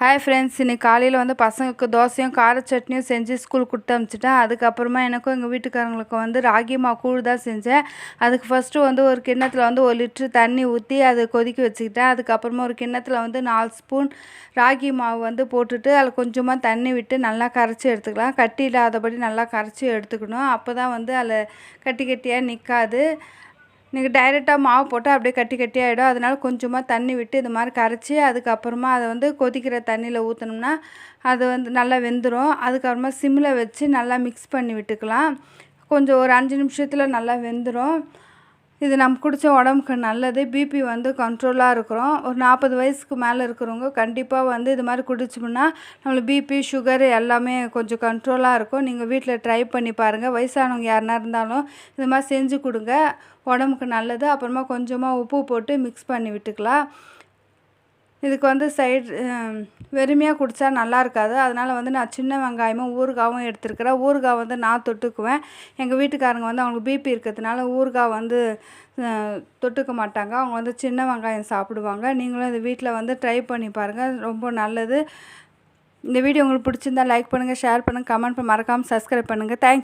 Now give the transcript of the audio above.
Hi friends இன்றைக்கி காலையில் வந்து பசங்களுக்கு தோசையும் கார சட்னியும் செஞ்சு ஸ்கூல் கொடுத்து அமிச்சிட்டேன் அதுக்கப்புறமா எனக்கும் எங்கள் வீட்டுக்காரங்களுக்கு வந்து ராகி மாவு கூழ் தான் செஞ்சேன். அதுக்கு ஃபஸ்ட்டு வந்து ஒரு கிண்ணத்தில் வந்து ஒரு லிட்ரு தண்ணி ஊற்றி அதை கொதிக்க வச்சுக்கிட்டேன். அதுக்கப்புறமா ஒரு கிண்ணத்தில் வந்து நாலு ஸ்பூன் ராகி மாவு வந்து போட்டுட்டு அதில் கொஞ்சமாக தண்ணி விட்டு நல்லா கரைச்சி எடுத்துக்கலாம். கட்டி இல்லாதபடி நல்லா கரைச்சி எடுத்துக்கணும். அப்போ தான் வந்து அதில் கட்டி கட்டியாக நிற்காது நீங்கள் டைரெக்டாக மாவு போட்டால் அப்படியே கட்டி கட்டி ஆகிடும் அதனால கொஞ்சமாக தண்ணி விட்டு இது மாதிரி கரைச்சி அதுக்கப்புறமா அதை வந்து கொதிக்கிற தண்ணியில் ஊற்றினோம்னா அது வந்து நல்லா வெந்துடும் அதுக்கப்புறமா சிம்மில் வச்சு நல்லா மிக்ஸ் பண்ணி விட்டுக்கலாம். கொஞ்சம் ஒரு அஞ்சு நிமிஷத்தில் நல்லா வெந்துடும் இது நம்ம குடித்த உடம்புக்கு நல்லது. பிபி வந்து கண்ட்ரோலாக இருக்கிறோம். ஒரு நாற்பது வயசுக்கு மேலே இருக்கிறவங்க கண்டிப்பாக வந்து இது மாதிரி குடிச்சோம்னா நம்மளுக்கு பிபி சுகர் எல்லாமே கொஞ்சம் கண்ட்ரோலாக இருக்கும். நீங்கள் வீட்டில் ட்ரை பண்ணி பாருங்கள் வயசானவங்க யாருனா இருந்தாலும் இது மாதிரி செஞ்சு கொடுங்க. உடம்புக்கு நல்லது. அப்புறமா கொஞ்சமாக உப்பு போட்டு மிக்ஸ் பண்ணி விட்டுக்கலாம். இதுக்கு வந்து சைடு வெறுமையாக குடித்தா நல்லா இருக்காது. அதனால் வந்து நான் சின்ன வெங்காயமும் ஊறுகாவும் எடுத்துருக்கிறேன். ஊறுகாய் வந்து நான் தொட்டுக்குவேன். எங்கள் வீட்டுக்காரங்க வந்து அவங்களுக்கு பிபி இருக்கிறதுனால ஊறுகாய் வந்து தொட்டுக்க மாட்டாங்க. அவங்க வந்து சின்ன வெங்காயம் சாப்பிடுவாங்க. நீங்களும் இந்த வீட்டில் வந்து ட்ரை பண்ணி பாருங்கள் ரொம்ப நல்லது. இந்த வீடியோ உங்களுக்கு பிடிச்சிருந்தா லைக் பண்ணுங்கள் ஷேர் பண்ணுங்கள் கமெண்ட் பண்ண மறக்காமல் சப்ஸ்கிரைப் பண்ணுங்கள் தேங்க்